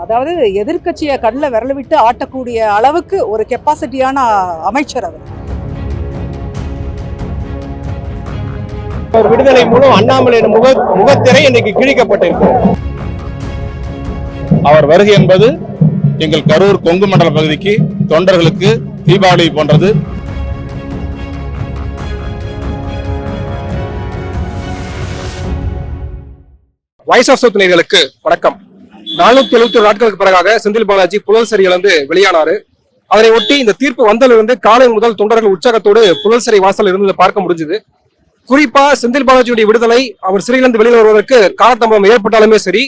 அதாவது எதிர்க்கட்சியை கண்ணில் விரல விட்டு ஆட்டக்கூடிய அளவுக்கு ஒரு கெப்பாசிட்டியான அமைச்சர் அவர். விடுதலை மூலம் அண்ணாமலையின் முக முகத்திரை இன்னைக்கு கிழிக்கப்பட்டிருக்கு. அவர் வருகை என்பது எங்கள் கரூர் கொங்கு மண்டல பகுதிக்கு தொண்டர்களுக்கு தீபாவளி போன்றது. வாய்ஸ் ஆஃப் சவுத் நேயர்களுக்கு வணக்கம். நானூத்தி எழுபத்தி ஒரு நாட்களுக்கு பிறகாக செந்தில் பாலாஜி புழல் சிறையிலிருந்து வெளியானாரு. அதனை ஒட்டி இந்த தீர்ப்பு வந்ததிலிருந்து காலை முதல் தொண்டர்கள் உற்சாகத்தோடு புழல் சிறை வாசல் இருந்து பார்க்க முடிஞ்சது. குறிப்பா செந்தில் பாலாஜியுடைய விடுதலை அவர் சிறையிலிருந்து வெளியில் வருவதற்கு காலத்தம்பம் ஏற்பட்டாலுமே சரி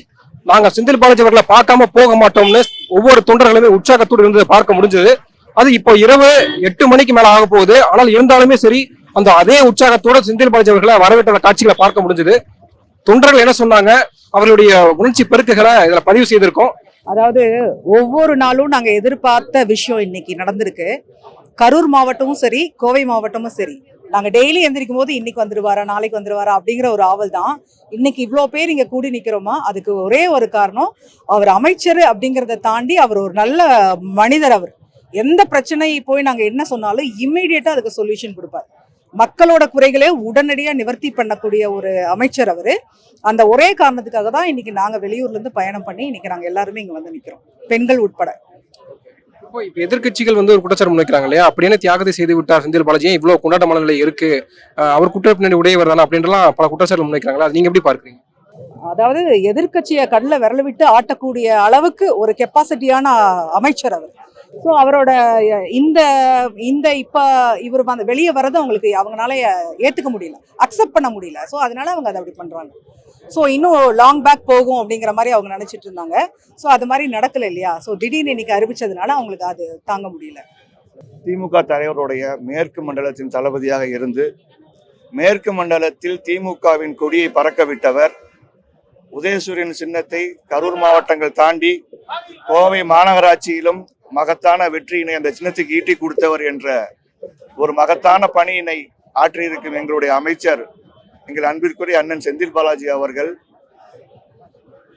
நாங்க செந்தில் பாலாஜி அவர்களை பார்க்காம போக மாட்டோம்னு ஒவ்வொரு தொண்டர்களுமே உற்சாகத்தோடு இருந்து பார்க்க முடிஞ்சது. அது இப்போ இரவு எட்டு மணிக்கு மேல ஆக போகுது. ஆனால் இருந்தாலுமே சரி அந்த அதே உற்சாகத்தோட செந்தில் பாலாஜி அவர்களை வரவேற்ற காட்சிகளை பார்க்க முடிஞ்சது. தொண்டர்கள் என்ன சொன்னாங்க? அவருடைய உணர்ச்சி பெருக்குகளை இதுல பதிவு செய்திருக்கோம். அதாவது ஒவ்வொரு நாளும் நாங்க எதிர்பார்த்த விஷயம் இன்னைக்கு நடந்திருக்கு. கரூர் மாவட்டமும் சரி கோவை மாவட்டமும் சரி. நாங்க டெய்லி எந்திரிக்கும் போது இன்னைக்கு வந்துருவாரா நாளைக்கு வந்துருவாரா அப்படிங்கிற ஒரு ஆவல் தான். இன்னைக்கு இவ்வளோ பேர் இங்க கூடி நிக்கிறோமா? அதுக்கு ஒரே ஒரு காரணம் அவர் அமைச்சர் அப்படிங்கிறத தாண்டி அவர் ஒரு நல்ல மனிதர் அவர். எந்த பிரச்சனை போய் நாங்க என்ன சொன்னாலும் இம்மிடியட்டா அதுக்கு சொல்யூஷன் கொடுப்பார். மக்களோட குறைகளை உடனடியா நிவர்த்தி பண்ணக்கூடிய ஒரு அமைச்சர் அவரு. அந்த ஒரே காரணத்துக்காக தான் இன்னைக்கு நாங்க வெளியூர்ல இருந்து பயணம் பண்ணி இன்னைக்கு நாங்க எல்லாருமே இங்க வந்து நிக்கிறோம். பெண்கள் உட்பட. இப்போ இப்ப எதிர்க்கட்சிகள் வந்து ஒரு குற்றச்சாட்டு முன்வைக்கிறாங்க இல்லையா? அப்படியே தியாகத்தை செய்து விட்டார் செந்தில் பாலாஜி? ஏன் இவ்வளவு கொண்டாட்ட மனநிலை இருக்கு? அவர் குற்ற பின்னணி உடையவர் தானே அப்படின்றலாம் பல குற்றச்சாட்டு முன்வைக்கிறாங்களா? அது நீங்க எப்படி பார்க்கறீங்க? அதாவது எதிர்க்கட்சியை கண்ணில் விரல விட்டு ஆட்டக்கூடிய அளவுக்கு ஒரு கெப்பாசிட்டியான அமைச்சர் அவர். ஸோ அவரோட இந்த இந்த இப்போ இவர் அந்த வெளியே வரதை அவங்களுக்கு அவங்களால ஏற்றுக்க முடியல. அக்செப்ட் பண்ண முடியல. ஸோ அதனால அவங்க அதை அப்படி பண்ணுறாங்க ஸோ இன்னும் லாங் பேக் போகும் அப்படிங்கிற மாதிரி அவங்க நினச்சிட்டு இருந்தாங்க. ஸோ அது மாதிரி நடக்கலை இல்லையா? ஸோ திடீர்னு இன்னைக்கு அறிவிச்சதுனால அவங்களுக்கு அது தாங்க முடியல. திமுக தலைவருடைய மேற்கு மண்டலத்தின் தளபதியாக இருந்து மேற்கு மண்டலத்தில் திமுகவின் கொடியை பறக்க விட்டவர் உதயசூரியன் சின்னத்தை கரூர் மாவட்டங்கள் தாண்டி கோவை மாநகராட்சியிலும் மகத்தான வெற்றியினை அந்த சின்னத்துக்கு ஈட்டி கொடுத்தவர் என்ற ஒரு மகத்தான பணியினை ஆற்றியிருக்கும் எங்களுடைய அமைச்சர் எங்கள் அன்பிற்குரிய அண்ணன் செந்தில் பாலாஜி அவர்கள்.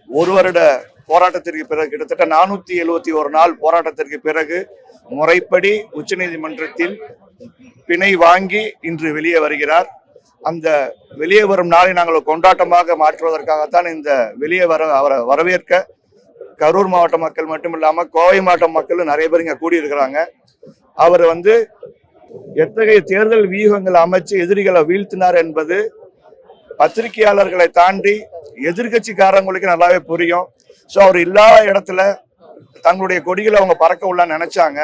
ஒரு வருட போராட்டத்திற்கு பிறகு கிட்டத்தட்ட நானூத்தி எழுபத்தி ஒரு நாள் போராட்டத்திற்கு பிறகு முறைப்படி உச்சநீதிமன்றத்தில் பிணை வாங்கி இன்று வெளியே வருகிறார். அந்த வெளியே வரும் நாளை நாங்கள் கொண்டாட்டமாக மாற்றுவதற்காகத்தான் இந்த வெளியே வர அவரை வரவேற்க கரூர் மாவட்ட மக்கள் மட்டும் இல்லாமல் கோவை மாவட்ட மக்களும் நிறைய பேர் இங்கே கூடியிருக்கிறாங்க. அவர் வந்து எத்தகைய தேர்தல் வியூகங்கள் அமைச்சு எதிரிகளை வீழ்த்தினார் என்பது பத்திரிகையாளர்களை தாண்டி எதிர்கட்சிக்காரங்களுக்கு நல்லாவே புரியும். ஸோ அவர் இல்லாத இடத்துல தங்களுடைய கொடிகளை அவங்க பறக்க உள்ள நினைச்சாங்க.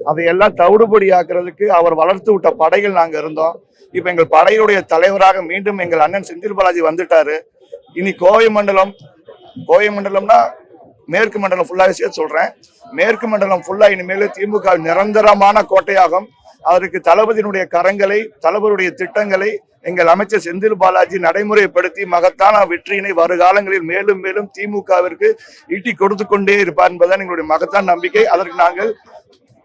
அதையெல்லாம் தவிடுபடி ஆக்குறதுக்கு அவர் வளர்த்து விட்ட படைகள் நாங்கள் இருந்தோம். இப்போ எங்கள் படையுடைய தலைவராக மீண்டும் எங்கள் அண்ணன் செந்தில் பாலாஜி வந்துட்டாரு. இனி கோவை மண்டலம் கோவை மண்டலம்னா மேற்கு மண்டலம் ஃபுல்லாக சேர்த்து சொல்கிறேன் மேற்கு மண்டலம் ஃபுல்லா இனிமேல் திமுக நிரந்தரமான கோட்டையாகும். அதற்கு தளபதியினுடைய கரங்களை தளபதியுடைய திட்டங்களை எங்கள் அமைச்சர் செந்தில் பாலாஜி நடைமுறைப்படுத்தி மகத்தான வெற்றியினை வருகாலங்களில் மேலும் மேலும் திமுகவிற்கு ஈட்டி கொடுத்து கொண்டே இருப்பார் என்பதுதான் எங்களுடைய மகத்தான நம்பிக்கை. அதற்கு நாங்கள்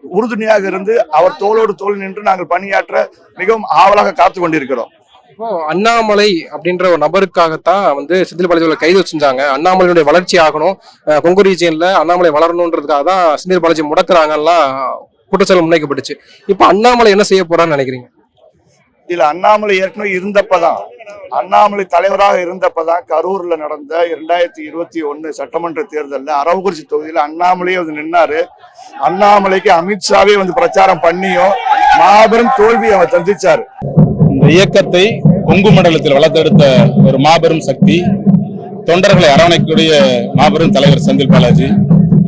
உறுதுணையாக இருந்து அவர் தோளோடு தோல் நின்று நாங்கள் பணியாற்ற மிகவும் ஆவலாக காத்து கொண்டிருக்கிறோம். இப்போ அண்ணாமலை அப்படின்ற ஒரு நபருக்காகத்தான் வந்து செந்தில் பாலாஜி கைது செஞ்சாங்க அண்ணாமலையுடைய வளர்ச்சி ஆகணும். கொங்கு ரீஜியன்ல அண்ணாமலை வளரணுன்றதுக்காக தான் செந்தில் பாலாஜி முடக்கிறாங்கலாம் குற்றச்சாட்டு முன்வைக்கப்பட்டுச்சு. இப்போ அண்ணாமலை என்ன செய்ய போறான்னு நினைக்கிறீங்க? இதுல அண்ணாமலை ஏற்கனவே இருந்தப்பதான். அண்ணாமலை தலைவராக இருந்தப்பதான் கரூர்ல நடந்த இரண்டாயிரத்தி இருபத்தி ஒண்ணு சட்டமன்ற தேர்தலில் அரவக்குறிச்சி தொகுதியில அண்ணாமலையே வந்து நின்னாரு. அண்ணாமலைக்கு அமித்ஷாவே வந்து பிரச்சாரம் பண்ணியும் மாபெரும் தோல்வி அவர் சந்திச்சாரு. இந்த இயக்கத்தை கொங்கு மண்டலத்தில் வளர்த்தெடுத்த ஒரு மாபெரும் சக்தி தொண்டர்களை அரவணைக்கக்கூடிய மாபெரும் தலைவர் செந்தில் பாலாஜி.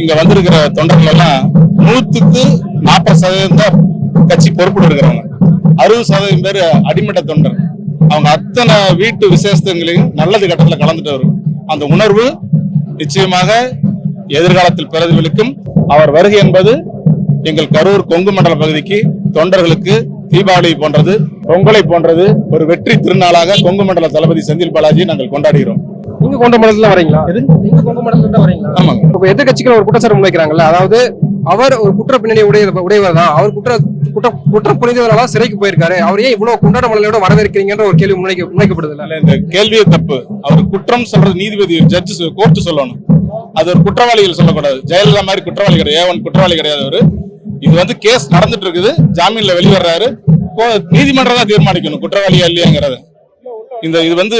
இங்க வந்திருக்கிற தொண்டர்கள் எல்லாம் நூத்துக்கு நாற்பது சதவீதம் தான் கட்சி பொறுப்பு இருக்கிறவங்க. அறுபது சதவீதம் பேர் அடிமட்ட தொண்டர். அவங்க அத்தனை வீட்டு விசேஷங்களையும் நல்லது கட்டத்தில் கலந்துட்டு வரும் அந்த உணர்வு நிச்சயமாக எதிர்காலத்தில் பிரதிபலிக்கும். அவர் வருகை என்பது எங்கள் கரூர் கொங்கு மண்டல பகுதிக்கு தொண்டர்களுக்கு தீபாவளி போன்றது. பொங்கலை போன்றது ஒரு வெற்றி திருநாளாக கொங்கு மண்டல தளபதி செந்தில் பாலாஜி நாங்கள் கொண்டாடுகிறோம். நீங்க கொண்ட மண்டலத்துல வரீங்களா? நீங்க கொங்கு மண்டலத்துல தான் வரீங்களா? ஆமாங்க. இப்போ எதிர்க்கட்சிகள் ஒரு குற்றச்சாட்டு முன்வைக்கிறாங்கல்ல அதாவது அவர் ஒரு குற்ற பின்னணி உடைய உடையவர் தான் அவர் குற்ற குற்ற குற்றம் புரிந்ததுனால சிறைக்கு போயிருக்காரு. அவர் ஏன் இவ்வளவு கொண்டாட மலையோட வரவேற்கிறீங்கன்ற ஒரு கேள்வி முன்வைக்க முன்வைக்கப்படுது இல்ல இல்ல, இந்த கேள்வியே தப்பு. அவர் குற்றம் சொல்றது நீதிபதி ஜட்ஜ் கோர்ட் சொல்லணும். அது ஒரு குற்றவாளிகள் சொல்லக்கூடாது. ஜெயலலிதா மாதிரி குற்றவாளி கிடையாது. ஏவன் குற்றவாளி கிடையாது அவரு. இது வந்து கேஸ் நடந்துட்டு இருக்குது. ஜாமீன்ல வெளிவர்றாரு. கோ- நீதிமன்றம் தான் தீர்மானிக்கணும். குற்றவாளியா இல்லையாங்கிறத. இந்த இது வந்து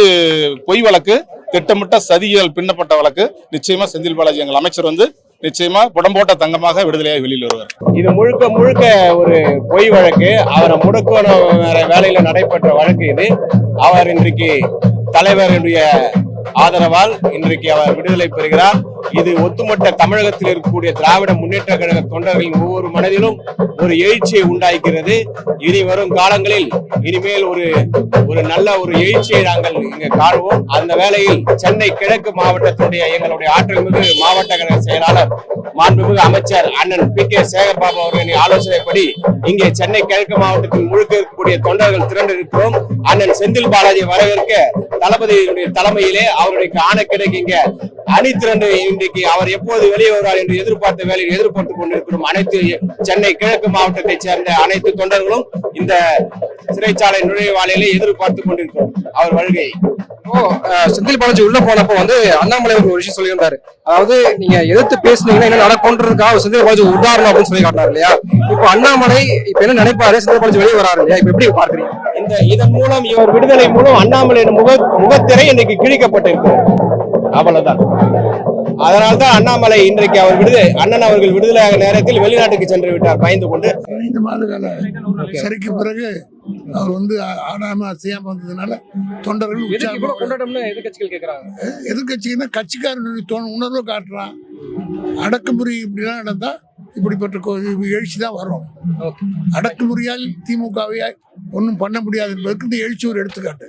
பொய் வழக்கு திட்டமிட்ட சதியால் பின்னப்பட்ட வழக்கு. நிச்சயமா செந்தில் பாலாஜி எங்கள் அமைச்சர் வந்து நிச்சயமா புடம்போட்ட தங்கமாக விடுதலையாக வெளியில் வருவார். இது முழுக்க முழுக்க ஒரு பொய் வழக்கு. அவரை முடக்கணும் வேற வேலையில நடைபெற்ற வழக்கு இது. அவர் இன்றைக்கு தலைவருடைய ஆதரவால் இன்றைக்கு அவர் விடுதலை பெறுகிறார். இது ஒட்டுமொத்த தமிழகத்தில் இருக்கக்கூடிய திராவிட முன்னேற்ற கழக தொண்டர்களின் ஒவ்வொரு மனதிலும் ஒரு எழுச்சியை உண்டாக்கிறது. இனி வரும் காலங்களில் இனிமேல் ஒரு ஒரு நல்ல ஒரு எழுச்சியை நாங்கள் இங்கு காணுவோம். அந்த வேளையில் சென்னை கிழக்கு மாவட்டத்துடைய எங்களுடைய ஆற்றல் மிகு மாவட்ட கழக செயலாளர் மாண்புமிகு அமைச்சர் அண்ணன் பி கே சேகர்பாபு அவர்களின் ஆலோசனைப்படி இங்கே சென்னை கிழக்கு மாவட்டத்தில் முழுக்க இருக்கக்கூடிய தொண்டர்கள் திரண்டு இருக்கிறோம் அண்ணன் செந்தில் பாலாஜி வரவேற்க தளபதியுடைய தலைமையிலே அவருடைய ஆணைக்கிடைக்கு இங்க அணி திரண்டு இன்றைக்கு அவர் எப்போது வெளியே வருவார் என்று எதிர்பார்த்த வேலையில் எதிர்பார்த்துக் கொண்டிருக்கிறோம் அனைத்து சென்னை கிழக்கு மாவட்டத்தைச் சேர்ந்த அனைத்து தொண்டர்களும் இந்த சிறைச்சாலை நுழைவாயிலே எதிர்பார்த்துக் கொண்டிருக்கிறோம். அவர் வருகையை செந்தில் பாலாஜி உள்ள போனப்போ வந்து அண்ணாமலை ஒரு விஷயம் சொல்லியிருந்தாரு. அதாவது நீங்க எதிர்த்து பேசுனீங்கன்னா என்ன நடக்கும்ன்றதுக்காக செந்தில் பாலாஜி உதாரணம் அப்படின்னு சொல்லி காட்டினார் இல்லையா? இப்போ அண்ணாமலை இப்ப என்ன நினைப்பாரு? செந்தில் பாலாஜி வெளியே வராரு இல்லையா? இப்ப எப்படி பார்க்கறீங்க? இந்த இதன் மூலம் இவர் விடுதலை மூலம் அண்ணாமலையின் முக முகத்திரை இன்னைக்கு கிழிக்கப்பட்டிருக்கிறது. அவ்வளவுதான். அதனால்தான் அண்ணாமலை இன்றைக்கு அவர் விடுதலை அண்ணன் அவர்கள் விடுதலையாக நேரத்தில் வெளிநாட்டுக்கு சென்று விட்டார் பயந்து கொண்டு. ஐந்து மாத கால சிறைக்கு பிறகு அவர் வந்து ஆடாம அசையாம வந்ததுனால தொண்டர்கள் கொண்டாட்டம்னு எதிர்கட்சிகள் கேக்குறாங்க? எதிர்கட்சின்னா கட்சிக்காரனுடைய தோண உணர்வை காட்டுறான். அடக்குமுறை இப்படிலாம் நடந்தா இப்படிப்பட்ட கொ- எழுச்சி தான் வரும். அடக்குமுறையால் திமுகவை ஒன்றும் பண்ண முடியாது என்பதற்கு இந்த எழுச்சி ஒரு எடுத்துக்காட்டு.